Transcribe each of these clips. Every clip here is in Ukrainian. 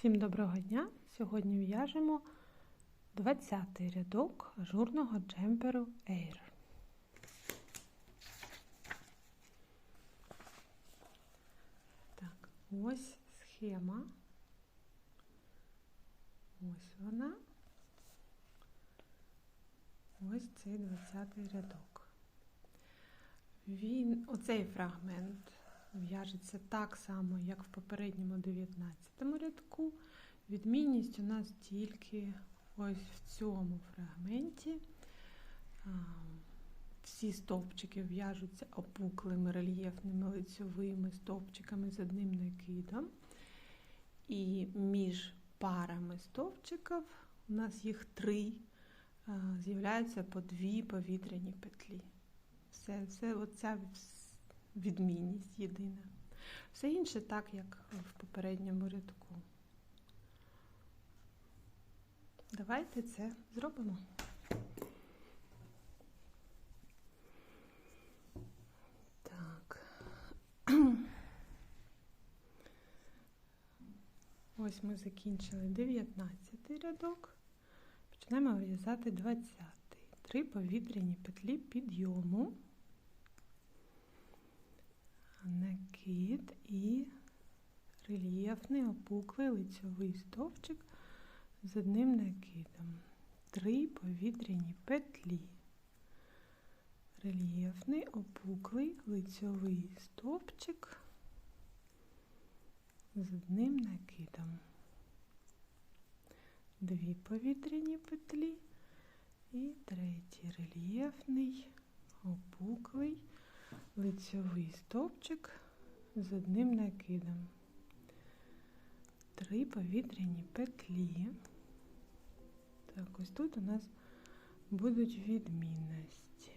Всім доброго дня! Сьогодні в'яжемо 20-й рядок ажурного джемперу Air. Так, ось схема. Ось вона. Ось цей 20-й рядок. Він, оцей фрагмент в'яжеться так само, як в попередньому 19 рядку. Відмінність у нас тільки ось в цьому фрагменті. Всі стовпчики в'яжуться опуклими рельєфними лицьовими стовпчиками з одним накидом. І між парами стовпчиків у нас їх три, з'являються по дві повітряні петлі. Все, це оця відмінність єдина. Все інше так, як в попередньому рядку. Давайте це зробимо. Так. Ось ми закінчили 19 рядок. Почнемо в'язати 20. Три повітряні петлі підйому накид і рельєфний опуклий лицьовий стовпчик з одним накидом. Три повітряні петлі. Рельєфний опуклий лицьовий стовпчик з одним накидом. Дві повітряні петлі і третій рельєфний опуклий лицьовий стовпчик з одним накидом. Три повітряні петлі. Так, ось тут у нас будуть відмінності.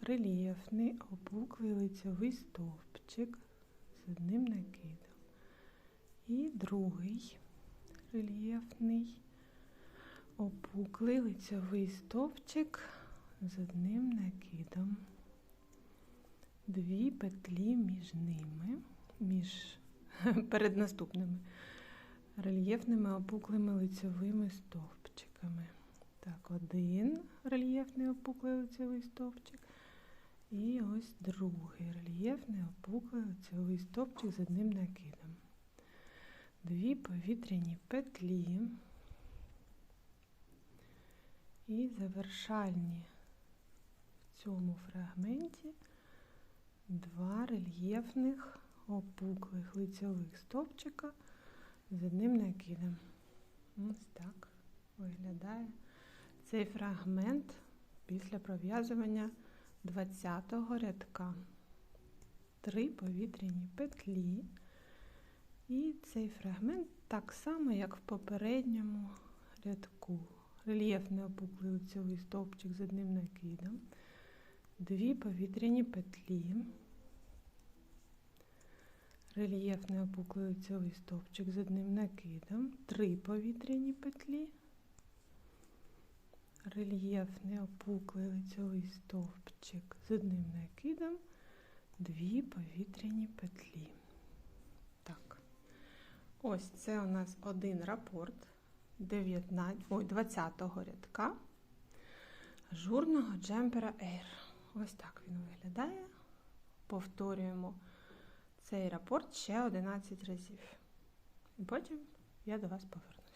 Рельєфний опуклий лицьовий стовпчик з одним накидом. І другий рельєфний опуклий лицьовий стовпчик з одним накидом, дві петлі між ними, між перед наступними рельєфними опуклими лицьовими стовпчиками. Так, один рельєфний опуклий лицьовий стовпчик. І ось другий рельєфний опуклий лицьовий стовпчик з одним накидом. Дві повітряні петлі і завершальні в цьому фрагменті два рельєфних опуклих лицьових стовпчика з одним накидом. Ось так виглядає цей фрагмент після пров'язування 20-го рядка. Три повітряні петлі. І цей фрагмент так само, як в попередньому рядку. Рельєфний опуклий лицьовий стовпчик з одним накидом, дві повітряні петлі, рельєфний опуклий лицьовий стовпчик з одним накидом, три повітряні петлі, рельєфний опуклий лицьовий стовпчик з одним накидом, дві повітряні петлі. Так, ось це у нас один рапорт. 19, ой, 20-го рядка ажурного джемпера Air. Ось так він виглядає. Повторюємо цей рапорт ще 11 разів. І потім я до вас повернусь.